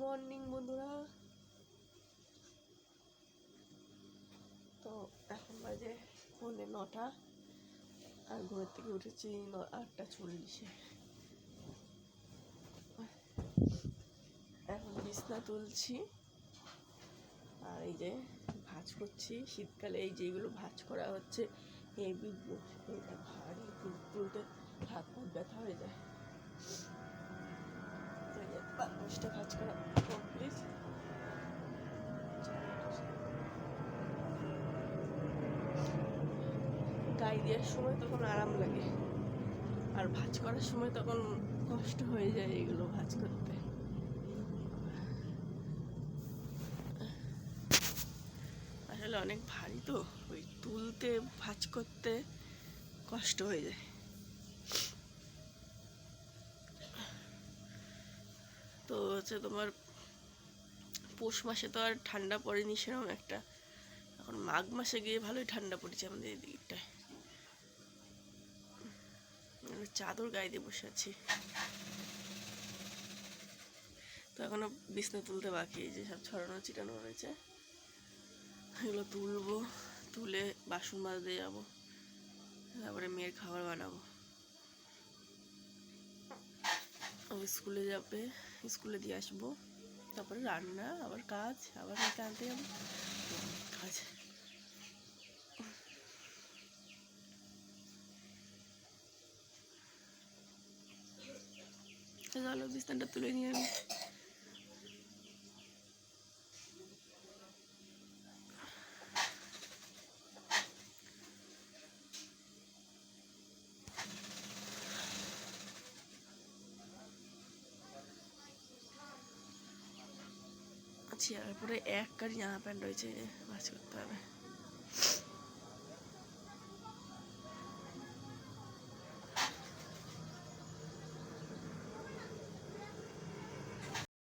Morning বন্ধুরা। তো এখন বাজে পৌনে নটা, আর ঘর থেকে উঠেছি আটটা চল্লিশে। এখন বিছনা তুলছি, আর এই যে ভাজ করছি। শীতকালে এই যেগুলো ভাজ করা হচ্ছে হেভি এটা ভারী তুলতে হাত পা ব্যথা হয়ে যায়। পাঁচটা ভাঁজ করা। কমপ্লিট গায়ে দেওয়ার সময় তখন আরাম লাগে। আর ভাঁজ করার সময় তখন কষ্ট হয়ে যায় এগুলো ভাঁজ করতে। আসলে অনেক ভারী তো, ওই তুলতে, ভাঁজ করতে কষ্ট হয়ে যায় তো হচ্ছে তোমার পৌষ মাসে তো আর ঠান্ডা পড়েনি সেরকম একটা। এখন মাঘ মাসে গিয়ে ভালোই ঠান্ডা পড়েছে আমাদের এই দিকটায় চাদর গায়ে দিয়ে বসে আছি। তো এখনও বিছনা তুলতে বাকি যে সব ছড়ানো ছিটানো রয়েছে। এগুলো তুলবো, তুলে বাসন মাজতে যাব। তারপরে মেয়ের খাবার বানাবো। স্কুলে যাবে, স্কুলে দিয়ে আসব। তারপরে রান্না, আবার কাজ, আবার মেয়েকে আনতে যাব। কাজ। বিস্তারটা তুলে নিয়ে আমি। চেয়ার উপরে এক কারি জামা প্যান্ট রয়েছে বাস করতে হবে।